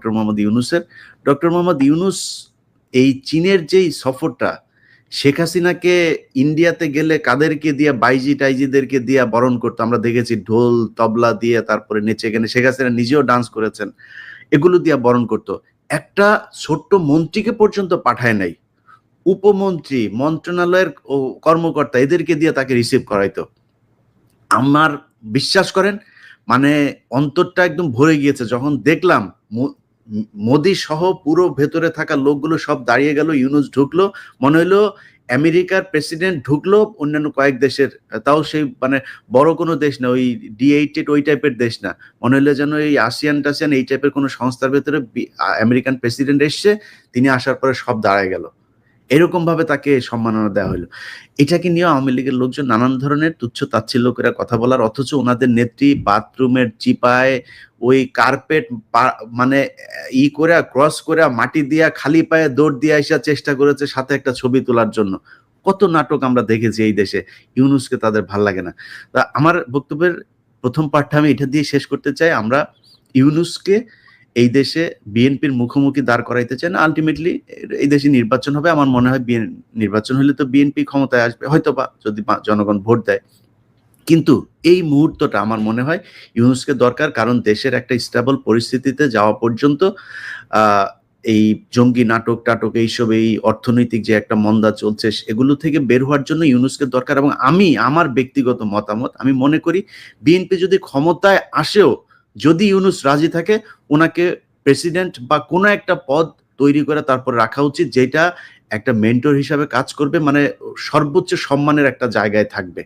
Doctor Mohammad ইউনুসের। Doctor Mohammad Yunus এই চীনের যেই সফরটা, শেখ হাসিনাকে ইন্ডিয়াতে গেলে কাদেরকে দিয়ে, বাইজি টাইজিদেরকে দিয়ে বরণ করতো? আমরা দেখেছি ঢোল, তবলা দিয়ে তারপরে নেচে গেলে শেখ হাসিনা নিজেও ডান্স করেছেন। এগুলো দিয়ে বরণ করতো। একটা ছোট্ট মন্ত্রীকে পর্যন্ত পাঠায় নাই। উপমন্ত্রী, মন্ত্রণালয়ের কর্মকর্তা এদেরকে দিয়ে তাকে রিসিভ করাইতো। আমার বিশ্বাস করেন মানে অন্তরটা একদম ভরে গিয়েছে। যখন দেখলাম মোদি সহ পুরো ভেতরে থাকা লোকগুলো সব দাঁড়িয়ে গেল, ইউনুস ঢুকলো, মনে হলো আমেরিকার প্রেসিডেন্ট ঢুকলো, অন্যান্য কয়েক দেশের, তাও সেই মানে বড় কোনো দেশ না, ওই ডিএইটেড ওই টাইপের দেশ না। মনে হলো যেন এই আসিয়ান টাসিয়ান এই টাইপের কোনো সংস্থার ভেতরে আমেরিকান প্রেসিডেন্ট এসছে, তিনি আসার পরে সব দাঁড়ায় গেল। এরকম ভাবে তাকে সম্মাননা দেওয়া হলো। এটাকে নিয়ে আওয়ামী লীগের লোকজন নানান ধরনের তুচ্ছ তাচ্ছিল্য করে কথা বলার, অথচ ওনাদের নেত্রী বাথরুমের চিপায় ওই কার্পেট মানে ই করে, ক্রস করে, মাটি দিয়া, খালি পায়ে দৌড় দিয়ে আসা চেষ্টা করেছে সাথে একটা ছবি তোলার জন্য। কত নাটক আমরা দেখেছি এই দেশে। ইউনুসকে তাদের ভালো লাগে না। তা আমার বক্তব্যের প্রথম পাঠটা আমি এটা দিয়ে শেষ করতে চাই। আমরা ইউনুসকে এই দেশে বিএনপির মুখোমুখি দাঁড় করাইতে চাই না। আলটিমেটলি এই দেশে নির্বাচন হবে। আমার মনে হয় BN নির্বাচন হলে তো বিএনপি ক্ষমতায় আসবে। হয়তো বা যদি জনগণ ভোট দেয়। কিন্তু এই মুহূর্তটা আমার মনে হয় ইউনুসকে দরকার। কারণ দেশের একটা স্টেবল পরিস্থিতিতে যাওয়া পর্যন্ত এই জঙ্গি নাটক টাটক এইসব, এই অর্থনৈতিক যে একটা মন্দা চলছে, এগুলো থেকে বের হওয়ার জন্য ইউনুসকে দরকার। এবং আমি, আমার ব্যক্তিগত মতামত, আমি মনে করি বিএনপি যদি ক্ষমতায় আসেও যদি ইউনুস রাজি থাকে ওনাকে প্রেসিডেন্ট বা কোনো একটা পদ তৈরি করে তারপর রাখা উচিত, যেটা একটা মেন্টর হিসাবে কাজ করবে মানে সর্বোচ্চ সম্মানের একটা জায়গায় থাকবে।